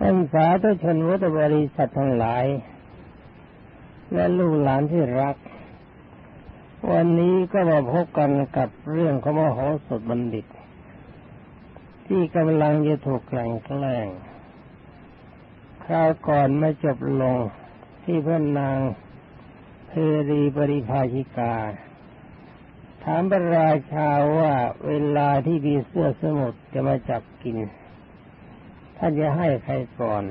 ท่านสาธุชนวัตบริษัททั้งหลาย และลูกหลานที่รัก วันนี้ก็มาพบกันกับเรื่องของมโหสถบัณฑิต ที่กำลังจะถูกแกล้งแกล้งคราวก่อนไม่จบลงที่เพื่อนนางเพรีปริภาชิกา ถามพระราชาว่าเวลาที่มีเสื้อสมุทรจะมาจับกิน ท่านจะให้ใครก่อน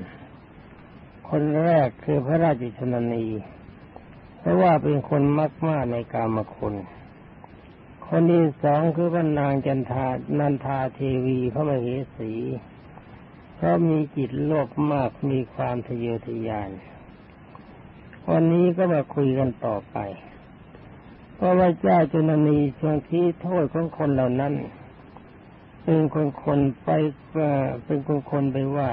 คนแรกคือพระราชชนนี เพราะว่าเป็นคนมากมากในกามคุณ คนที่สองคือพระนางจันทานันทาเทวีพระมเหสี เพราะมีจิตโลภมากมีความทะเยอทะยาน วันนี้ก็มาคุยกันต่อไปเพราะว่าเจ้าจุนนีทรงที่โทษของคนเหล่านั้น เป็นคนคนไปเป็นคนคนไปว่า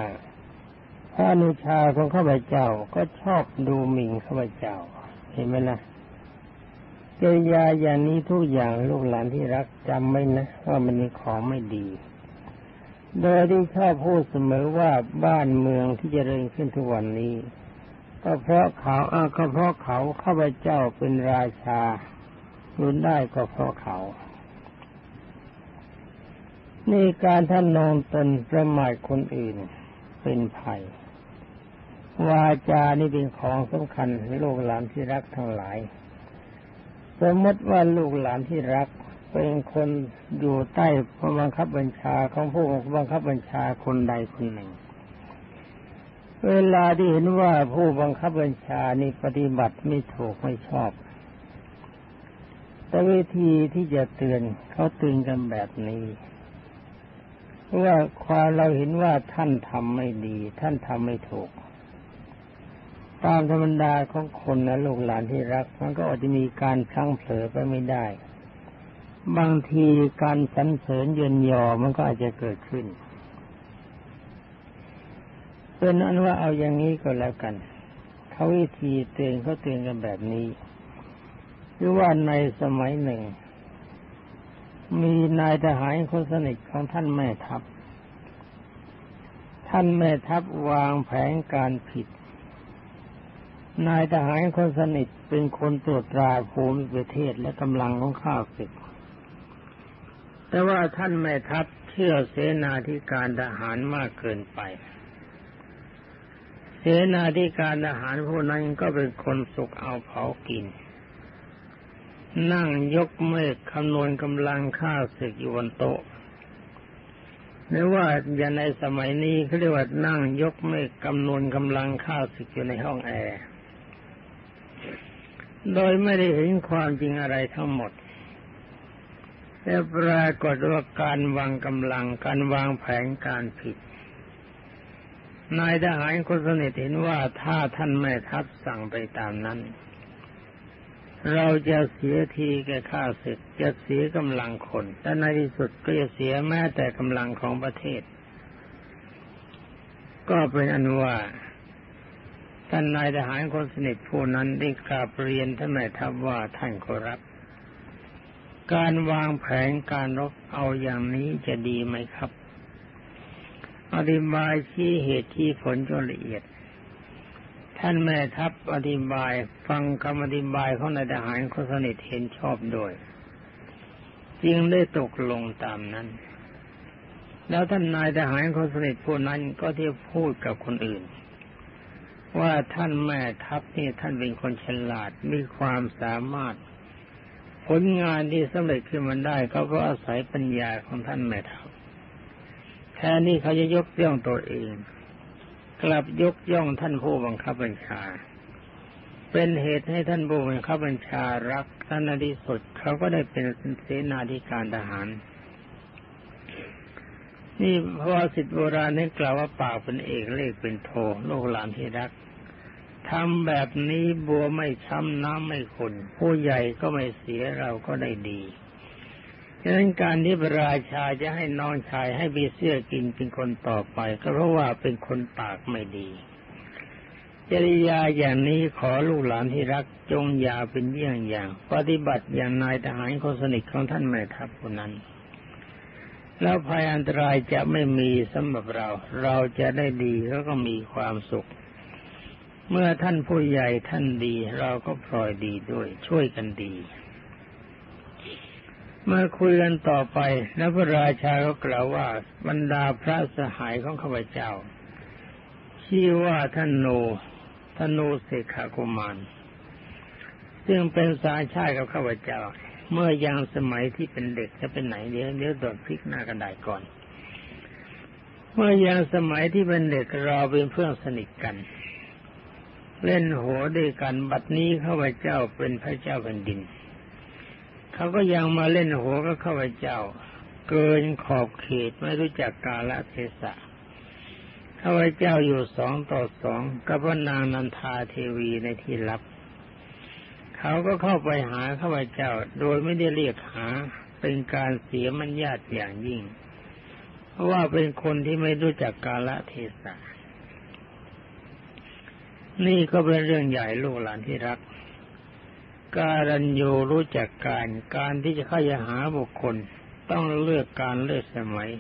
พระอนุชาของข้าพเจ้าก็ชอบดูหมิ่นข้าพเจ้า เห็นไหมนะเจยาอย่างนี้ทุกอย่างลูกหลานที่รักจำไว้นะว่ามันมีของไม่ดี โดยที่ชอบพูดเสมอว่าบ้านเมืองที่จเจริญขึ้นทุกวันนี้ ก็เพราะเขาอ้าก็เพราะเขาข้าพเจ้าเป็นราชารุนได้ก็เพราะเขา นี่การท่านนองตนประมาทคนอื่นเป็นภัย วาจานี่เป็นของสำคัญในลูกหลานที่รักทั้งหลาย สมมติว่าลูกหลานที่รักเป็นคนอยู่ใต้ผู้บังคับบัญชาของผู้บังคับบัญชาคนใดคนหนึ่ง เวลาที่เห็นว่าผู้บังคับบัญชานี่ปฏิบัติไม่ถูกไม่ชอบ แต่วิธีที่จะเตือนเขาเตือนกันแบบนี้ ว่าความเราเห็นว่าท่านทำไม่ดี ท่านทำไม่ถูก ตามธรรมดาของคนนะลูกหลานที่รัก มันก็อาจจะมีการพลั้งเผลอไปไม่ได้ บางทีการสรรเสริญเยินยอมันก็อาจจะเกิดขึ้นเป็นอันว่าเอาอย่างนี้ก็แล้วกันเขาวิธีเตือนเขาเตือนกันแบบนี้ หรือว่าในสมัยหนึ่ง มีนายทหารคนสนิทของท่านแม่ทัพ ท่านแม่ทัพวางแผนการผิด นายทหารคนสนิทเป็นคนตรวจตราภูมิประเทศและกำลังของข้าศึก แต่ว่าท่านแม่ทัพเชื่อเสนาธิการทหารมากเกินไป เสนาธิการทหารผู้นั้นก็เป็นคนสุกเอาเผากิน นั่งยกเมฆคำนวณกำลังข้าศึกอยู่บนโต๊ะไม่ว่าอย่างในสมัยนี้เขาเรียกว่านั่งยกเมฆคำนวณกำลังข้าศึกอยู่ในห้องแอร์โดยไม่ได้เห็นความจริงอะไรทั้งหมดแต่ปรากฏว่าการวางกำลังการวางแผนการผิด นายทหารคนสนิทเห็นว่าถ้าท่านแม่ทัพสั่งไปตามนั้น เราจะเสียทีแก่ข้าศึกจะเสียกำลังคนแต่ในที่สุดก็จะเสียแม้แต่กำลังของประเทศ ก็เป็นอนุว่าท่านนายทหารคนสนิทผู้นั้นได้กราบเรียนท่านแม่ทัพว่าท่านขอรับ การวางแผนการรบเอาอย่างนี้จะดีไหมครับ อธิบายชี้เหตุที่ผลจนละเอียด ท่านแม่ทัพอธิบายฟังคำอธิบายของนายทหารคนสนิทเห็นชอบโดยจึงได้ตกลงตามนั้น แล้วท่านนายทหารคนสนิทผู้นั้นก็ที่พูดกับคนอื่น ว่าท่านแม่ทัพนี่ท่านเป็นคนฉลาดมีความสามารถ ผลงานที่สำเร็จขึ้นมาได้เขาก็อาศัยปัญญาของท่านแม่ทัพแทนนี่เขาจะยกย่องตัวเอง กลับยกย่องท่านผู้บังคับบัญชา เป็นเหตุให้ท่านผู้บังคับบัญชารักท่านในที่สุดเขาก็ได้เป็นเสนาธิการทหาร นี่พระสิทธิโบราณนี่กล่าวว่าปากเป็นเอกเลขเป็นโทลูกหลานที่รักทำแบบนี้บัวไม่ช้ำน้ำไม่ขุนผู้ใหญ่ก็ไม่เสียเราก็ได้ดี ฉะนั้นการที่พระราชาจะให้น้องชายให้บีเสื้อกินเป็นคนต่อไป ก็เพราะว่าเป็นคนปากไม่ดี จริยาอย่างนี้ขอลูกหลานที่รักจงอย่าเป็นเยี่ยงอย่าง ปฏิบัติอย่างนายทหารคนสนิทของท่านแม่ทัพคนนั้น แล้วภัยอันตรายจะไม่มีสำหรับเรา เราจะได้ดีแล้วก็มีความสุข เมื่อท่านผู้ใหญ่ท่านดี เราก็พลอยดีด้วยช่วยกันดี เมื่อคุยกันต่อไปแล้วพระราชาก็กล่าวว่าบรรดาพระสหายของข้าพเจ้า ชื่อว่าท่านโนท่านโนเสขากุมารซึ่งเป็นสาชาติกับข้าพเจ้า เมื่อยังสมัยที่เป็นเด็กจะเป็นไหนเดี๋ยวเดี๋ยวตดพลิกหน้ากระดาษก่อน เมื่อยังสมัยที่เป็นเด็กเราเป็นเพื่อนสนิทกัน เล่นโหด้วยกันบัดนี้ข้าพเจ้าเป็นพระเจ้าแผ่นดิน เขาก็ยังมาเล่นโหก็ข้าพเจ้า เกินขอบเขตไม่รู้จักกาลเทศะข้าพเจ้าอยู่สองต่อสองกับพระนางนันทาเทวีในที่ลับ เขาก็เข้าไปหาข้าพเจ้าโดยไม่ได้เรียกหาเป็นการเสียมันญาติอย่างยิ่ง เพราะว่าเป็นคนที่ไม่รู้จักกาลเทศะนี่ก็เป็นเรื่องใหญ่ลูกหลานที่รัก การัญโยรู้จักการการที่จะเข้าหาบุคคล ต้องเลือกการเลือกสมัย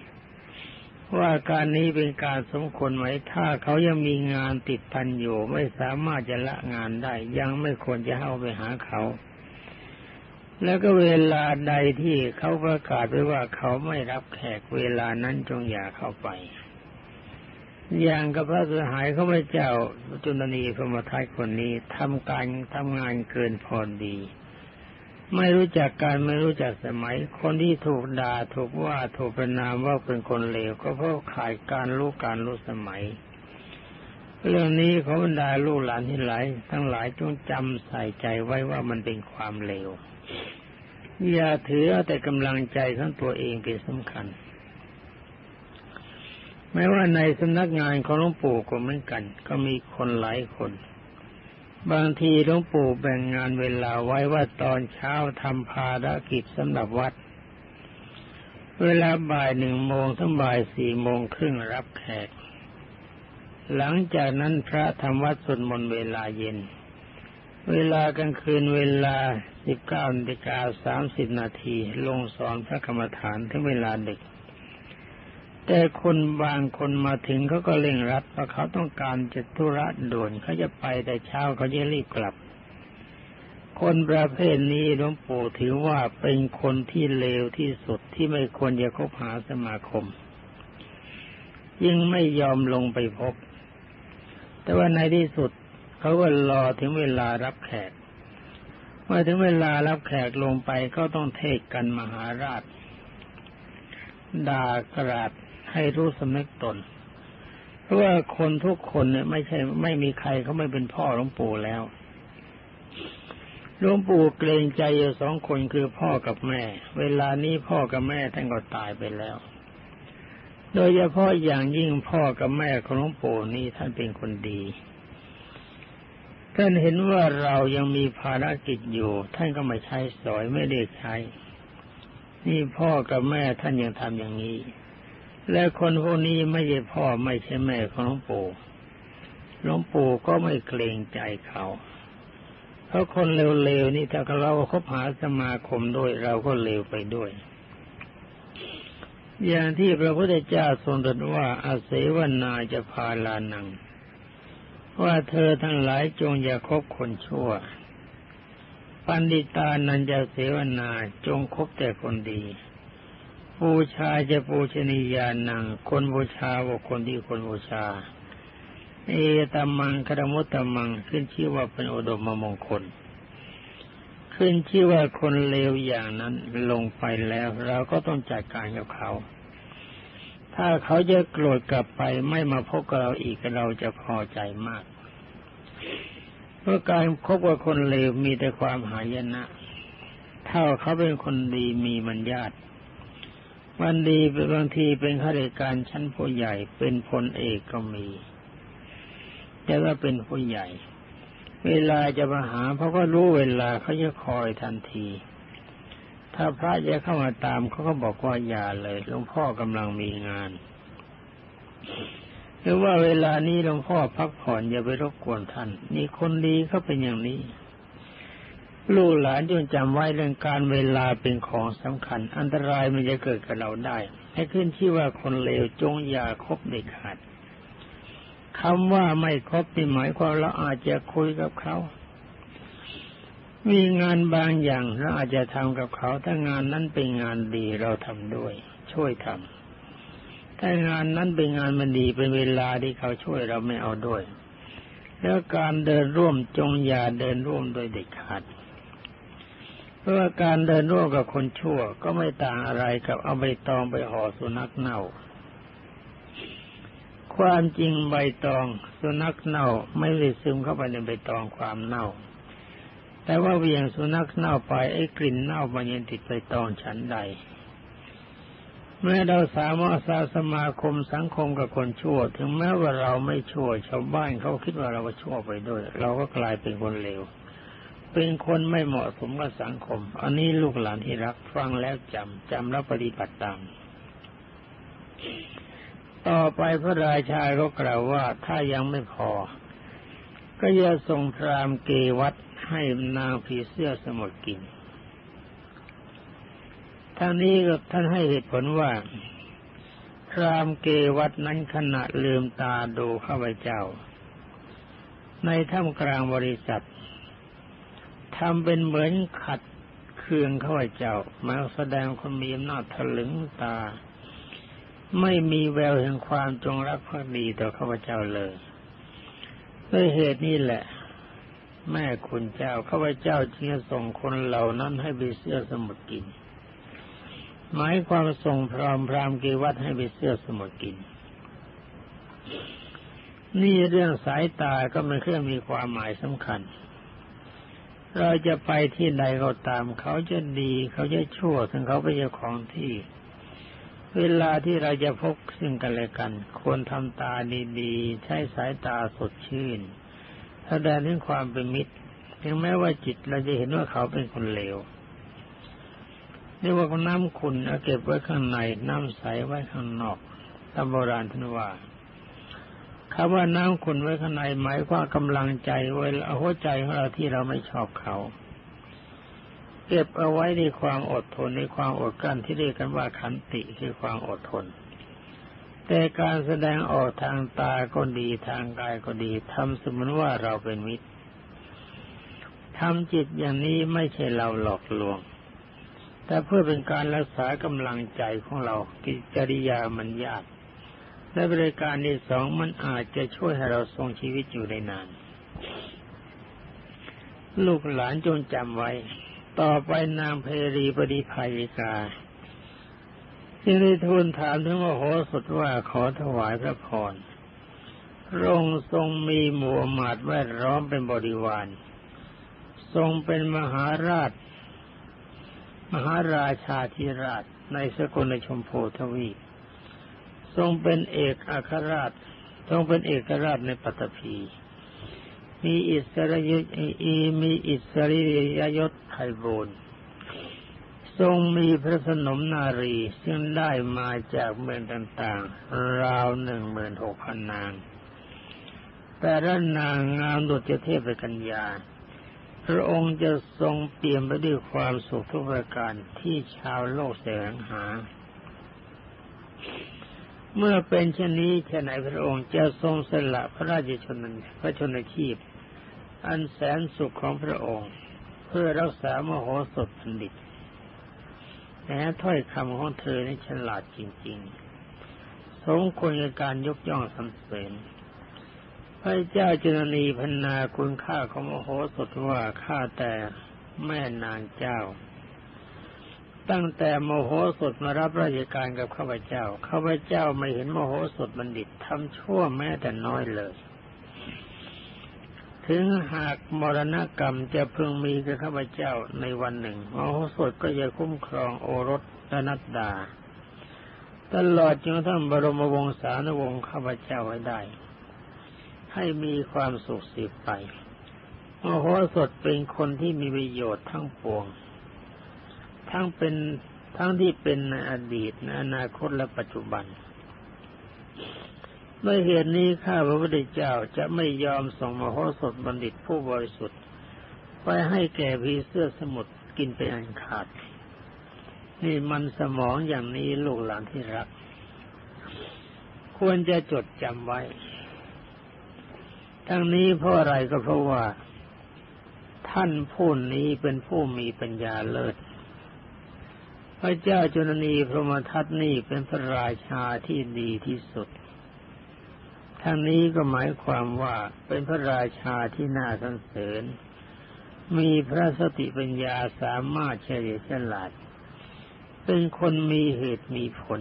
ว่าการนี้เป็นการสมควรไหม ถ้าเขายังมีงานติดพันอยู่ ไม่สามารถจะละงานได้ ยังไม่ควรจะเข้าไปหาเขา แล้วก็เวลาใดที่เขาประกาศไว้ว่าเขาไม่รับแขกเวลานั้นจงอย่าเข้าไป อย่างกับพระสหายเขาไม่เจ้าจุลนีพรมทัยคนนี้ทำการทำงานเกินพอดี ไม่รู้จักการไม่รู้จักสมัย คนที่ถูกด่าถูกว่าถูกประนามว่าเป็นคนเลวก็เพราะขาดการรู้การรู้สมัย เรื่องนี้เขาบรรดาลูกหลานที่หลายทั้งหลายจงจำใส่ใจไว้ว่ามันเป็นความเลวอย่าถือเอาแต่กำลังใจของตัวเองเป็นสำคัญ แม้ว่าในสำนักงานของหลวงปู่ก็เหมือนกัน ก็มีคนหลายคน บางทีหลวงปู่แบ่งงานเวลาไว้ว่าตอนเช้าทำภารกิจสำหรับวัด เวลาบ่ายหนึ่งโมงถึงบ่ายสี่โมงครึ่งรับแขก หลังจากนั้นพระทำวัดสวดมนต์เวลาเย็น เวลากลางคืนเวลาสิบเก้านาฬิกาสามสิบนาทีลงสอนพระกรรมฐานถึงเวลาดึก แต่คนบางคนมาถึงเขาก็เร่งรัดเพราะเขาต้องการจะธุระด่วนเขาจะไปแต่เช้าเขาจะรีบกลับ คนประเภทนี้หลวงปู่ถือว่าเป็นคนที่เลวที่สุดที่ไม่ควรจะคบหาสมาคม ยิ่งไม่ยอมลงไปพบ แต่ว่าในที่สุดเขาก็รอถึงเวลารับแขกเมื่อถึงเวลารับแขกลงไปก็ต้องเทศกันมหาราชด่ากราด ให้รู้สำนึกตน เพราะว่าคนทุกคนเนี่ยไม่ใช่ ไม่มีใครเขาไม่เป็นพ่อหลวงปู่แล้วหลวงปู่เกรงใจอยู่สองคนคือพ่อกับแม่ เวลานี้พ่อกับแม่ท่านก็ตายไปแล้ว โดยเฉพาะอย่างยิ่งพ่อกับแม่ของหลวงปู่นี่ท่านเป็นคนดีท่านเห็นว่าเรายังมีภารกิจอยู่ ท่านก็ไม่ใช้สอยไม่ได้ใช้ นี่พ่อกับแม่ท่านยังทำอย่างนี้ และคนพวกนี้ไม่ใช่พ่อไม่ใช่แม่ของหลวงปู่หลวงปู่ก็ไม่เกรงใจเขา เพราะคนเลวๆนี่ถ้าเราคบหาสมาคมด้วยเราก็เลวไปด้วย อย่างที่พระพุทธเจ้าทรงตรัสว่าอาเสวนาจะพาลานัง ว่าเธอทั้งหลายจงอย่าคบคนชั่ว ปันดิตานันจะเสวนาจงคบแต่คนดี บูชาจะปูชนียานัง คนบูชาว่าคนที่คนบูชา เอตมังคารมุตตมังขึ้นชื่อว่าเป็นโอดมมงคล ขึ้นชื่อว่าคนเลวอย่างนั้นลงไปแล้ว เราก็ต้องจัดการกับเขา ถ้าเขาจะโกรธกลับไปไม่มาพบกับเราอีกเราจะพอใจมาก เพราะการคบกับคนเลวมีแต่ความหายนะถ้าเขาเป็นคนดีมีมันญาติ วันดีเป็นบางทีเป็นข้าราชการชั้นผู้ใหญ่เป็นพลเอกก็มี แต่ว่าเป็นผู้ใหญ่ เวลาจะมาหาเขาก็รู้เวลาเขาจะคอยทันที ถ้าพระจะเข้ามาตามเขาก็บอกว่าอย่าเลยหลวงพ่อกำลังมีงาน หรือว่าเวลานี้หลวงพ่อพักผ่อนอย่าไปรบกวนท่านนี่คนดีเขาเป็นอย่างนี้ ลูกหลานจงจำไว้เรื่องการเวลาเป็นของสำคัญ อันตรายมันจะเกิดกับเราได้ ให้ขึ้นชื่ว่าคนเลวจงอย่าคบเด็ดขาดคำว่าไม่คบนี่หมายความเราอาจจะคุยกับเขา มีงานบางอย่างเราอาจจะทำกับเขา ถ้างานนั้นเป็นงานดีเราทำด้วย ช่วยทำถ้างานนั้นเป็นงานมันดีเป็นเวลาที่เขาช่วยเราไม่เอาด้วย แล้วการเดินร่วมจงอย่าเดินร่วมโดยเด็ดขาด เพราะว่าการเดินร่วมกับคนชั่วก็ไม่ต่างอะไรกับเอาใบตองไปห่อสุนัขเน่า ความจริงใบตองสุนัขเน่าไม่ได้ซึมเข้าไปในใบตองความเน่า แต่ว่าเวียงสุนัขเน่าไปไอ้กลิ่นเน่ามันยังติดใบตองฉันใด เมื่อเราสามารถสร้างสมาคมสังคมกับคนชั่ว ถึงแม้ว่าเราไม่ชั่วชาวบ้านเขาคิดว่าเราชั่วไปด้วย เราก็กลายเป็นคนเลว เป็นคนไม่เหมาะสมกับสังคม อันนี้ลูกหลานที่รักฟังแล้วจำจำแล้วปฏิบัติตาม ต่อไปพระราชาก็กล่าวว่าถ้ายังไม่พอ ก็จะส่งพรามเกวัตให้นางผีเสื้อสมุทรกินทางนี้ก็ท่านให้เหตุผลว่าพรามเกวัตนั้นขณะลืมตาดูข้าพเจ้า ในถ้ำกลางบริษัท ทำเป็นเหมือนขัดเคืองข้าพเจ้ามาแสดงคนมีอำนาจถลึงตา ไม่มีแววแห่งความจงรักภักดีต่อข้าพเจ้าเลยด้วยเหตุนี้แหละ แม่คุณเจ้าข้าพเจ้าจึงส่งคนเหล่านั้นให้ไปเสื้อสมุดกิน หมายความส่งพรามพรามกีวัดให้ไปเสื้อสมุดกิน นี่เรื่องสายตาก็เป็นเครื่องมีความหมายสำคัญ เราจะไปที่ใดก็ตาม เขาจะดีเขาจะชั่วถึงเขาเป็นเจ้าของที่ เวลาที่เราจะพบซึ่งกันและกัน ควรทำตาดีๆ ใช้สายตาสดชื่นแสดงถึงความเป็นมิตรถึงแม้ว่าจิตเราจะเห็นว่าเขาเป็นคนเลวเรียกว่าน้ำขุนเอาเก็บไว้ข้างในน้ำใสไว้ข้างนอกตามโบราณท่านว่า คำว่าน้ำขุนไว้ข้างในหมายความกำลังใจไว้หัวใจของเราที่เราไม่ชอบเขา เก็บเอาไว้ในความอดทนในความอดกลั้นที่เรียกกันว่าขันติคือความอดทน แต่การแสดงออกทางตาก็ดีทางกายก็ดีทำสมมติว่าเราเป็นมิตรทำจิตอย่างนี้ไม่ใช่เราหลอกลวง แต่เพื่อเป็นการรักษากำลังใจของเรากิจริยามันยาก และบริการที่สองมันอาจจะช่วยให้เราทรงชีวิตอยู่ได้นาน ลูกหลานจงจำไว้ ต่อไปนางเพรีปฏิภายิกาจึงได้ทูลถามถึงมโหสถว่าขอถวายพระพรรงทรงมีหมู่หมาดแวดล้อมเป็นบริวาร ทรงเป็นมหาราช มหาราชาธิราชในสกลชมพูทวีป ทรงเป็นเอกอัครราช ทรงเป็นเอกราชในปัตตภีมีอิสริยอีมีอิสริยยศไทยบูรทรงมีพระสนมนารี ซึ่งได้มาจากเมืองต่างๆ ราวหนึ่งหมื่นหกพันนาง แต่ละนางงามดุจเทพกัญญา พระองค์จะทรงเปี่ยมไปด้วยความสุขทุกประการที่ชาวโลกแสวงหา เมื่อเป็นเช่นนี้แค่ไหนพระองค์จะทรงสละพระราชชนพระชนชีพ อันแสนสุขของพระองค์ เพื่อรักษามโหสถบัณฑิตแม้ถ้อยคำของเธอนี่ฉลาดจริง ๆ สมควรในการยกย่องสรรเสริญพระเจ้าจุนนีพันนาคุณค่าของมโหสถว่าข้าแต่แม่นางเจ้า ตั้งแต่โมโหสดมารับราชการกับข้าพเจ้า ข้าพเจ้าไม่เห็นโมโหสดบัณฑิตทำชั่วแม้แต่น้อยเลย ถึงหากมรณกรรมจะพึงมีกับข้าพเจ้าในวันหนึ่งโมโหสดก็จะคุ้มครองโอรสและนัดดา ตลอดจนทั้งบรมวงศานุวงศ์ข้าพเจ้าไว้ได้ ให้มีความสุขสิบไปโมโหสดเป็นคนที่มีประโยชน์ทั้งปวง ทั้งเป็นทั้งที่เป็นในอดีตในอนาคตและปัจจุบันเมื่อเหตุนี้ข้าพระพุทธเจ้าจะไม่ยอมส่งมโหสถบัณฑิตผู้บริสุทธิ์ ไปให้แก่พีเสื้อสมุทรกินไปอันขาด นี่มันสมองอย่างนี้ลูกหลานที่รัก ควรจะจดจำไว้ ทั้งนี้เพราะอะไรก็เพราะว่า ท่านผู้นี้เป็นผู้มีปัญญาเลิศ ระเจ้าจุลนีพรหมทัตนี่เป็นพระราชาที่ดีที่สุดทั้งนี้ก็หมายความว่าเป็นพระราชาที่น่าสรรเสริญ มีพระสติปัญญาสามารถเฉลียวฉลาด เป็นคนมีเหตุมีผล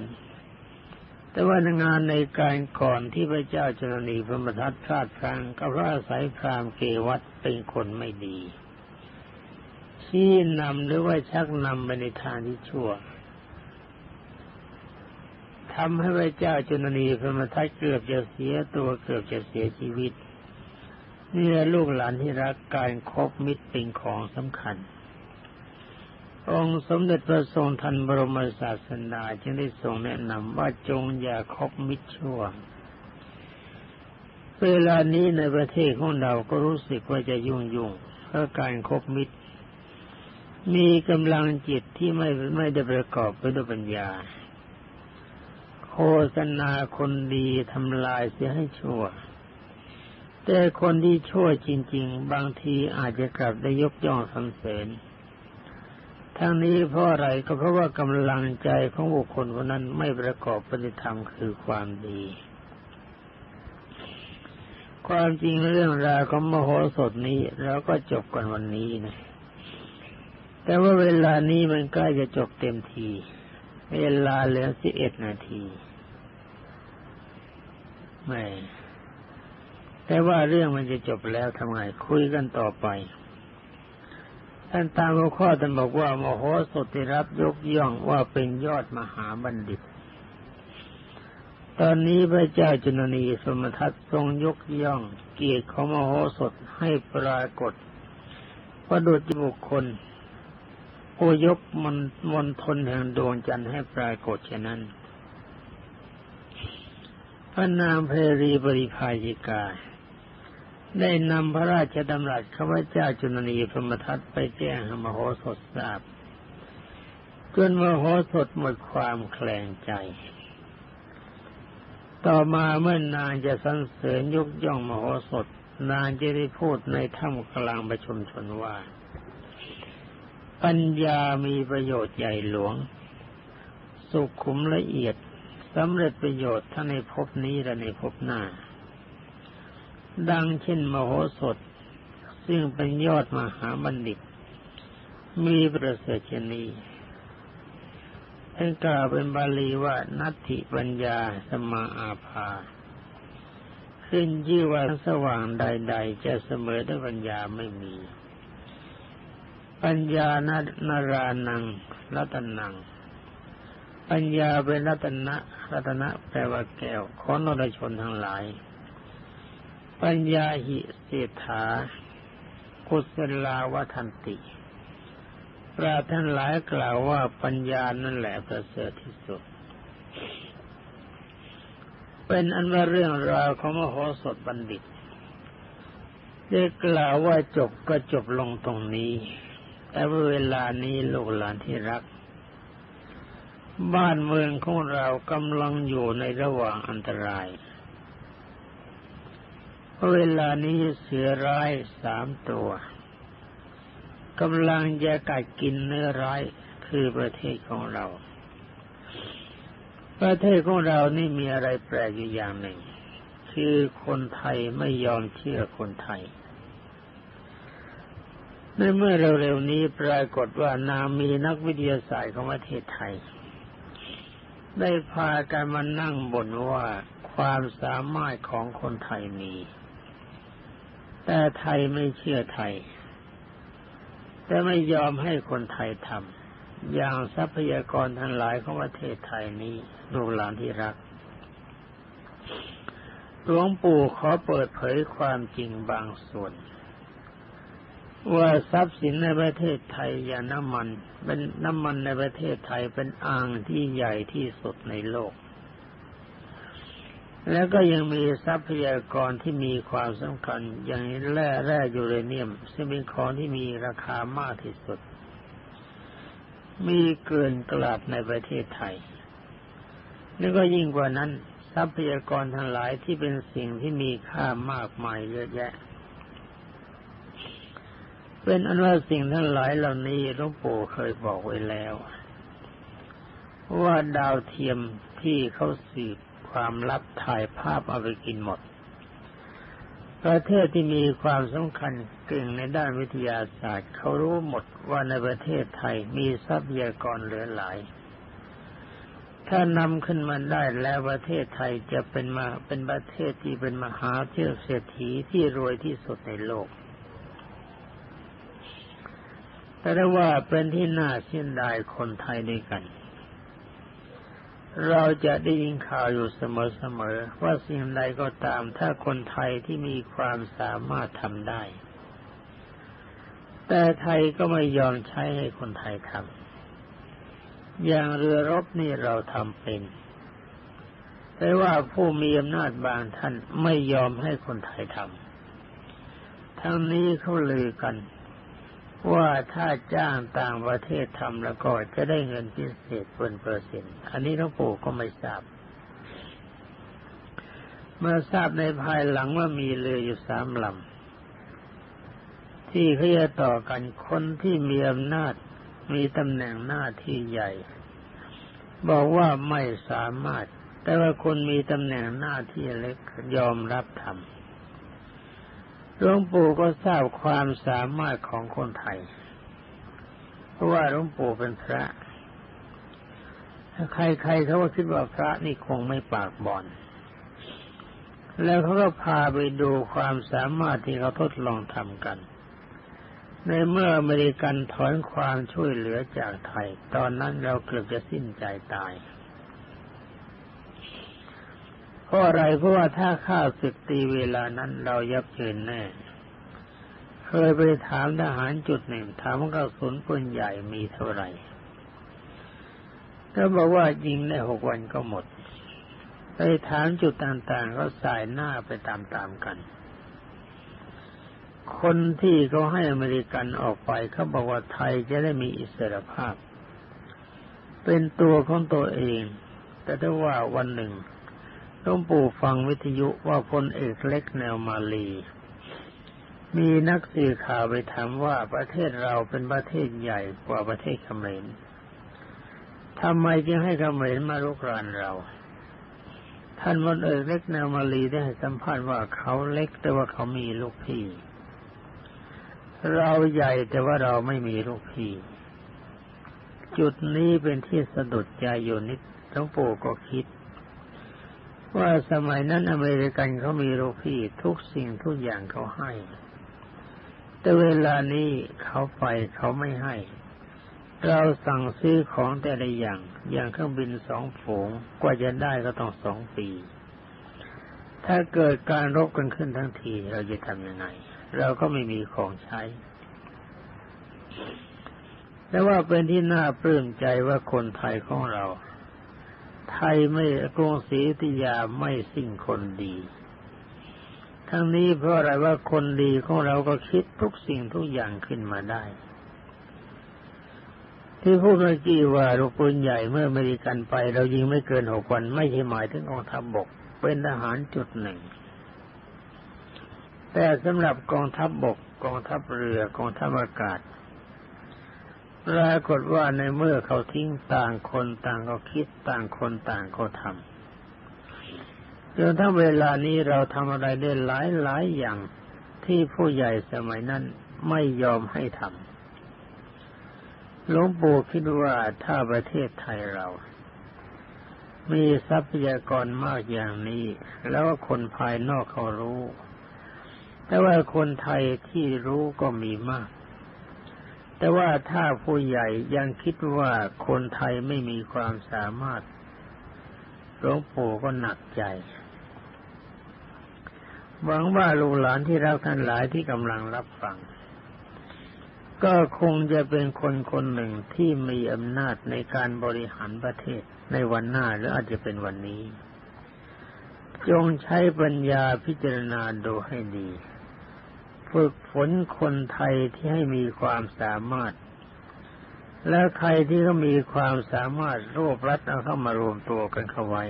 แต่ว่างานในการก่อนที่พระเจ้าจุลนีพรหมทัตพลาดพลั้งก็เพราะอาศัยพรามเกวัตเป็นคนไม่ดี ชี้นำหรือว่าชักนำไปในทางที่ชั่วทำให้พระเจ้าจุลนีพระมทัตเกือบจะเสียตัวเกือบจะเสียชีวิตนี่แหละลูกหลานที่รักการครบมิตรเป็นของสำคัญ องค์สมเด็จพระทรงทันบรมศาสนาจึงได้ทรงแนะนำว่าจงอย่าคบมิตรชั่วเวลานี้ในประเทศของเราก็รู้สึกว่าจะยุ่งยุ่งเพราะการครบมิตร มีกำลังจิตที่ไม่ไม่ได้ประกอบไปด้วยปัญญา โฆษณาคนดีทำลายเสียให้ชั่ว แต่คนที่ชั่วจริง ๆ บางทีอาจจะกลับได้ยกย่องสรรเสริญทั้งนี้เพราะอะไรก็เพราะว่ากำลังใจของบุคคลคนนั้นไม่ประกอบปฏิธรรมคือความดี ความจริงเรื่องราวของมโหสถนี้เราก็จบกันวันนี้นะ แต่ว่าเวลานี้มันใกล้จะจบเต็มที เวลาเหลือสิบเอ็ดนาทีไม่แต่ว่าเรื่องมันจะจบแล้วทำไงคุยกันต่อไป ท่านตามหัวข้อท่านบอกว่ามโหสถได้รับยกย่องว่าเป็นยอดมหาบัณฑิต ตอนนี้พระเจ้าจุนนีสมทัตทรงยกย่อง เกียรติของมโหสถให้ปรากฏประดุจบุคคล ผู้ยกมนมนทนแห่งดวงจันทร์ให้ปรากฏเช่นนั้น พระนางเพรีบริภายิกา ได้นำพระราชดำรัสข้าพเจ้าจุลนีพรมทัตไปแจ้งให้มโหสถทราบจนมโหสถหมดความแคลงใจ ต่อมาเมื่อนางจะสรรเสริญยกย่องมโหสถ นางจะได้พูดในถ้ำกลางประชุมชนว่า ปัญญามีประโยชน์ใหญ่หลวง สุขุมละเอียดสำเร็จประโยชน์ทั้งในภพนี้และในภพหน้า ดังเช่นมโหสถ ซึ่งเป็นยอดมหาบัณฑิต มีประเสริฐชนีท่านกล่าวเป็นบาลีว่านัตถิปัญญาสมาอาภา ขึ้นชื่ว่าสว่างใด ๆ จะเสมอด้วยปัญญาไม่มี ปัญญานานารานังรัตนัง ปัญญาเป็นรัตนะรัตนะแปลว่าแก้วขอนรชนทั้งหลาย ปัญญาหิเศรษฐากุศลาวทันติปราท่านหลายกล่าวว่าปัญญานั่นแหละประเสริฐที่สุด เป็นอันว่าเรื่องราวของมโหสถบัณฑิตได้กล่าวว่าจบก็จบลงตรงนี้ แต่ว่าเวลานี้ลูกหลานที่รัก บ้านเมืองของเรากำลังอยู่ในระหว่างอันตราย เวลานี้เสือร้ายสามตัวกำลังจะกัดกินเนื้อร้ายคือประเทศของเรา ประเทศของเรานี่มีอะไรแปลกอยู่อย่างหนึ่ง คือคนไทยไม่ยอมเชื่อคนไทย ในเมื่อเร็วๆนี้ปรากฏว่านามีนักวิทยาศาสตร์ของประเทศไทย ได้พากันมานั่งบ่นว่าความสามารถของคนไทยมี แต่ไทยไม่เชื่อไทย แต่ไม่ยอมให้คนไทยทำอย่างทรัพยากรทั้งหลายของประเทศไทยนี้ลูกหลานที่รักหลวงปู่ขอเปิดเผยความจริงบางส่วน ว่าทรัพย์สินในประเทศไทยอย่างน้ำมัน เป็นน้ำมันในประเทศไทยเป็นอ่างที่ใหญ่ที่สุดในโลก แล้วก็ยังมีทรัพยากรที่มีความสำคัญอย่างแร่แร่ยูเรเนียม ซึ่งเป็นของที่มีราคามากที่สุด มีเกินกลาดในประเทศไทย แล้วก็ยิ่งกว่านั้น ทรัพยากรทั้งหลายที่เป็นสิ่งที่มีค่ามากมายเยอะแยะ เป็นอันว่าสิ่งทั้งหลายเหล่านี้หลวงปู่เคยบอกไว้แล้ว ว่าดาวเทียมที่เขาสืบความลับถ่ายภาพเอาไปกินหมด ประเทศที่มีความสำคัญเก่งในด้านวิทยาศาสตร์ เขารู้หมดว่าในประเทศไทยมีทรัพยากรเหลือหลาย ถ้านำขึ้นมาได้แล้วประเทศไทยจะเป็นมาเป็นประเทศที่เป็นมหาเที่ยวเศรษฐีที่รวยที่สุดในโลก แต่ว่าเป็นที่น่าเสียดายคนไทยด้วยกัน เราจะได้ยินข่าวอยู่เสมอๆว่าสิ่งใดก็ตามถ้าคนไทยที่มีความสามารถทำได้ แต่ไทยก็ไม่ยอมใช้ให้คนไทยทำอย่างเรือรบนี่เราทำเป็นแต่ว่าผู้มีอำนาจบางท่านไม่ยอมให้คนไทยทำทั้งนี้เขาลือกัน ว่าถ้าจ้างต่างประเทศทำแล้วก็จะได้เงินพิเศษเป็นเปอร์เซ็นต์อันนี้หลวงปู่ก็ไม่ทราบ เมื่อทราบในภายหลังว่ามีเรืออยู่สามลำที่เขาจะต่อกันคนที่มีอำนาจมีตำแหน่งหน้าที่ใหญ่ บอกว่าไม่สามารถ แต่ว่าคนมีตำแหน่งหน้าที่เล็กยอมรับทำ หลวงปู่ก็ทราบความสามารถของคนไทย เพราะว่าหลวงปู่เป็นพระ ใครๆเขาก็คิดว่าพระนี่คงไม่ปากบอนแล้วเขาก็พาไปดูความสามารถที่เขาทดลองทำกัน ในเมื่ออเมริกันถอนความช่วยเหลือจากไทย ตอนนั้นเราเกือบจะสิ้นใจตายพ ราะอะไรเพราะว่าถ้าข้าศึกตีเวลานั้นเรายับเยินแน่ เคยไปถามทหารจุดหนึ่งถามว่ากระสุนปืนใหญ่มีเท่าไหร่ก็บอกว่ายิงได้หกวันก็หมด ไปถามจุดต่างๆก็สายหน้าไปตามๆกัน คนที่เขาให้อเมริกันออกไปเขาบอกว่าไทยจะได้มีอิสรภาพ เป็นตัวของตัวเอง แต่ถ้าว่าวันหนึ่ง หลวงปู่ฟังวิทยุว่าพลเอกเล็กแนวมาลี มีนักสื่อข่าวไปถามว่าประเทศเราเป็นประเทศใหญ่กว่าประเทศเขมรทำไมจึงให้เขมรมาลุกรานเรา ท่านพลเอกเล็กแนวมาลีได้สัมภาษณ์ว่าเขาเล็กแต่ว่าเขามีลูกพี่ เราใหญ่แต่ว่าเราไม่มีลูกพี่ จุดนี้เป็นที่สะดุดใจอยู่นิดหลวงปู่ก็คิด ว่าสมัยนั้นอเมริกันเขามีโลพี่ทุกสิ่งทุกอย่างเขาให้ แต่เวลานี้เขาไปเขาไม่ให้ เราสั่งซื้อของแต่ละอย่าง อย่างเครื่องบินสองฝูงกว่าจะได้ก็ต้องสองปี ถ้าเกิดการรบกันขึ้นทั้งทีเราจะทำยังไง เราก็ไม่มีของใช้แต่ว่าเป็นที่น่าปลื้มใจว่าคนไทยของเรา ไทยไม่กรุงศรีอยุธยาไม่สิ้นคนดี ทั้งนี้เพราะอะไรว่าคนดีของเราก็คิดทุกสิ่งทุกอย่างขึ้นมาได้ ที่พูดเมื่อกี้ว่าลูกปืนใหญ่เมื่ออเมริกันไป เรายิงไม่เกินหกวันไม่ใช่หมายถึงกองทัพบบก เป็นทหารจุดหนึ่ง แต่สำหรับกองทัพบบก กองทัพเรือกองทัพอากาศ ปรากฏว่าในเมื่อเขาทิ้งต่างคนต่างก็คิดต่างคนต่างก็ทำจนทั้งเวลานี้เราทำอะไรได้หลายหลายอย่างที่ผู้ใหญ่สมัยนั้นไม่ยอมให้ทำหลวงปู่คิดว่าถ้าประเทศไทยเรา มีทรัพยากรมากอย่างนี้ แล้วคนภายนอกเขารู้ แต่ว่าคนไทยที่รู้ก็มีมาก แต่ว่าถ้าผู้ใหญ่ยังคิดว่าคนไทยไม่มีความสามารถหลวงปู่ก็หนักใจ หวังว่าลูกหลานที่รักท่านหลายที่กำลังรับฟัง ก็คงจะเป็นคนคนหนึ่งที่มีอำนาจในการบริหารประเทศในวันหน้าหรืออาจจะเป็นวันนี้ จงใช้ปัญญาพิจารณาดูให้ดี ฝึกฝนคนไทยที่ให้มีความสามารถ แล้วใครที่เขามีความสามารถรวบรัดเอาเข้ามารวมตัวกันเข้าไว้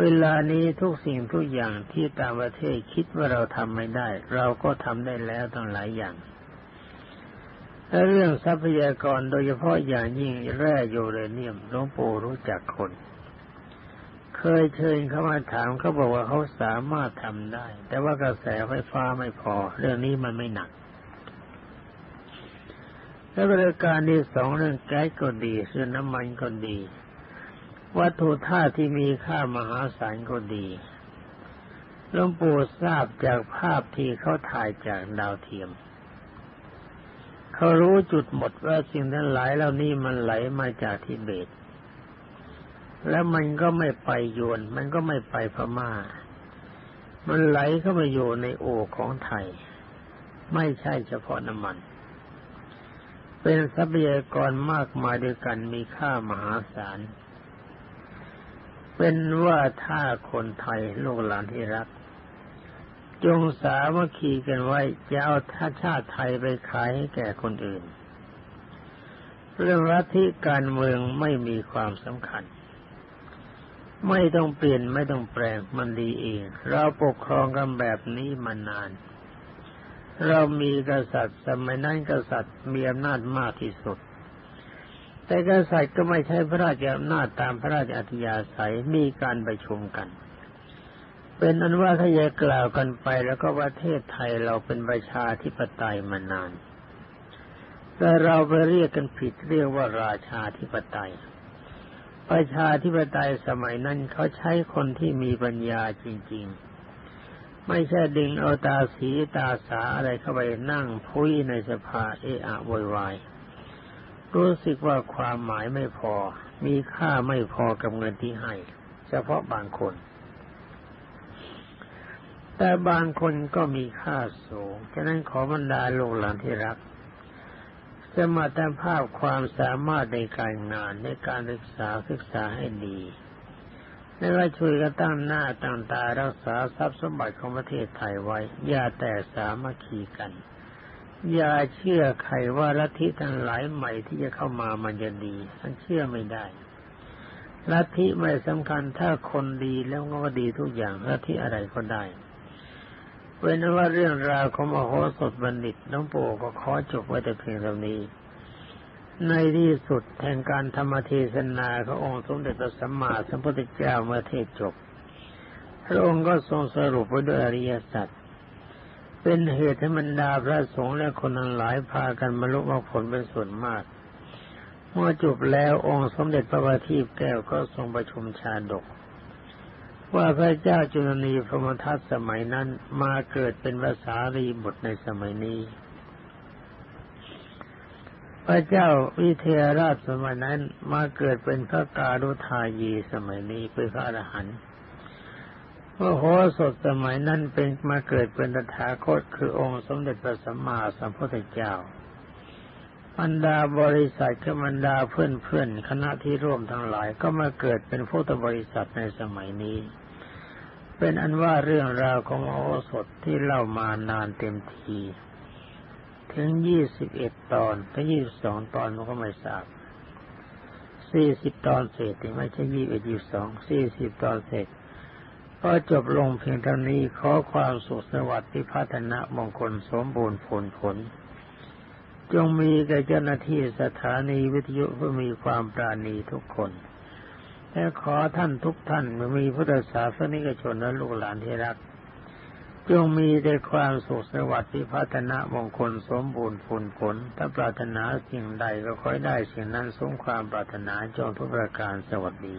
เวลานี้ทุกสิ่งทุกอย่างที่ต่างประเทศคิดว่าเราทำไม่ได้ เราก็ทำได้แล้วตั้งหลายอย่างและเรื่องทรัพยากรโดยเฉพาะอย่างยิ่งแร่ยูเรเนียมหลวงปู่รู้จักคน เคยเชิญเขามาถามเขาบอกว่าเขาสามารถทำได้ แต่ว่ากระแสไฟฟ้าไม่พอ เรื่องนี้มันไม่หนักแล้วบริการที่สองเรื่องแก๊สก็ดีเรื่องน้ำมันก็ดี วัตถุธาตุที่มีค่ามหาศาลก็ดีหลวงปู่ทราบจากภาพที่เขาถ่ายจากดาวเทียม เขารู้จุดหมดว่าสิ่งทั้งหลายเหล่านี้มันไหลมาจากทิเบต แล้วมันก็ไม่ไปยวน มันก็ไม่ไปพมา่า มันไหลเข้ามาอยู่ในโอของไทย ไม่ใช่เฉพาะน้ำมัน เป็นทรัพยากรมากมายด้วยกันมีค่ามหาศาล เป็นว่าถ้าคนไทยลูกหลานที่รัก จงสามัคคีกันไว้จะเอาท่าชาติไทยไปขายให้แก่คนอื่นเรื่องรัฐที่การเมืองไม่มีความสำคัญ ไม่ต้องเปลี่ยนไม่ต้องแปลงมันดีเอง เราปกครองกันแบบนี้มานาน เรามีกษัตริย์สมัยนั้นกษัตริย์มีอำนาจมากที่สุด แต่กษัตริย์ก็ไม่ใช้พระราชอำนาจตามพระราชอัธยาศัยมีการประชุมกัน เป็นอันว่าถ้าจะกล่าวกันไปแล้วก็ประเทศไทยเราเป็นประชาธิปไตยมานาน แต่เราไปเรียกกันผิดเรียกว่าราชาธิปไตย ประชาธิปไตยสมัยนั้นเขาใช้คนที่มีปัญญาจริง ๆ ไม่ใช่ดึงเอาตาสีตาสาอะไรเข้าไปนั่งพุ้ยในสภาเอะอะวยวายรู้สึกว่าความหมายไม่พอ มีค่าไม่พอกับเงินที่ให้ เฉพาะบางคน แต่บางคนก็มีค่าสูง ฉะนั้นขอบรรดาลูกหลานที่รัก จะมาแต่ภาพความสามารถในการงานในการศึกษาศึกษาให้ดีและว่าช่วยกันตั้งหน้าตั้งตารักษาทรัพย์สมบัติของประเทศไทยไว้ อย่าแต่สามัคคีกัน อย่าเชื่อใครว่าลัทธิทั้งหลายใหม่ที่จะเข้ามามันจะดีท่านเชื่อไม่ได้ลัทธิไม่สำคัญถ้าคนดีแล้วก็ดีทุกอย่างลัทธิอะไรก็ได้ เว้นว่าเรื่องราวของมโหสถบัณฑิตน้องปู่ก็ขอจบไว้แต่เพียงเท่านี้ ในที่สุดแห่งการธรรมเทศนาขององค์สมเด็จพระสัมมาสัมพุทธเจ้าเมื่อเทศจบ พระองค์ก็ทรงสรุปไว้ด้วยอริยสัจเป็นเหตุให้บรรดาพระสงฆ์และคนอังหลายพากันบรรลุมรรคผลเป็นส่วนมาก เมื่อจบแล้วองค์สมเด็จพระบาทีแก้วก็ทรงประชุมชาดก ว่าพระเจ้าจุลนีพรหมทัตสมัยนั้นมาเกิดเป็นภาษารีบุตรในสมัยนี้ พระเจ้าวิเทหราชสมัยนั้นมาเกิดเป็นพระการุทายีสมัยนี้เป็นพระอรหันต์พระโหสถสมัยนั้นเป็นมาเกิดเป็นตถาคตคือองค์สมเด็จพระสัมมาสัมพุทธเจ้า บรรดาบริษัทกับบรรดาเพื่อนเพื่อนคณะที่ร่วมทั้งหลายก็มาเกิดเป็นพุทธบริษัทในสมัยนี้ เป็นอันว่าเรื่องราวของโอสถที่เล่ามานานเต็มที ถึงยี่สิบเอ็ดตอนถึงยี่สิบสองตอนมันก็ไม่ทราบสี่สิบตอนเศษถึงไม่ใช่ยี่สิบเอ็ดยี่สิบสองสี่สิบตอนเศษก็จบลงเพียงเท่านี้ขอความสุขสวัสดิ์ที่พัฒนามงคลสมบูรณ์ผลผล จงมีแก่เจ้าหน้าที่สถานีวิทยุเพื่อมีความปราณีทุกคนและขอท่านทุกท่านมีพุทธศาสนิกชนและลูกหลานที่รัก จงมีแต่ความสุขสวัสดิ์พิพัฒนามงคลสมบูรณ์ผลผล ถ้าปรารถนาสิ่งใดก็ค่อยได้สิ่งนั้นสมความปรารถนาจงทุกประการสวัสดี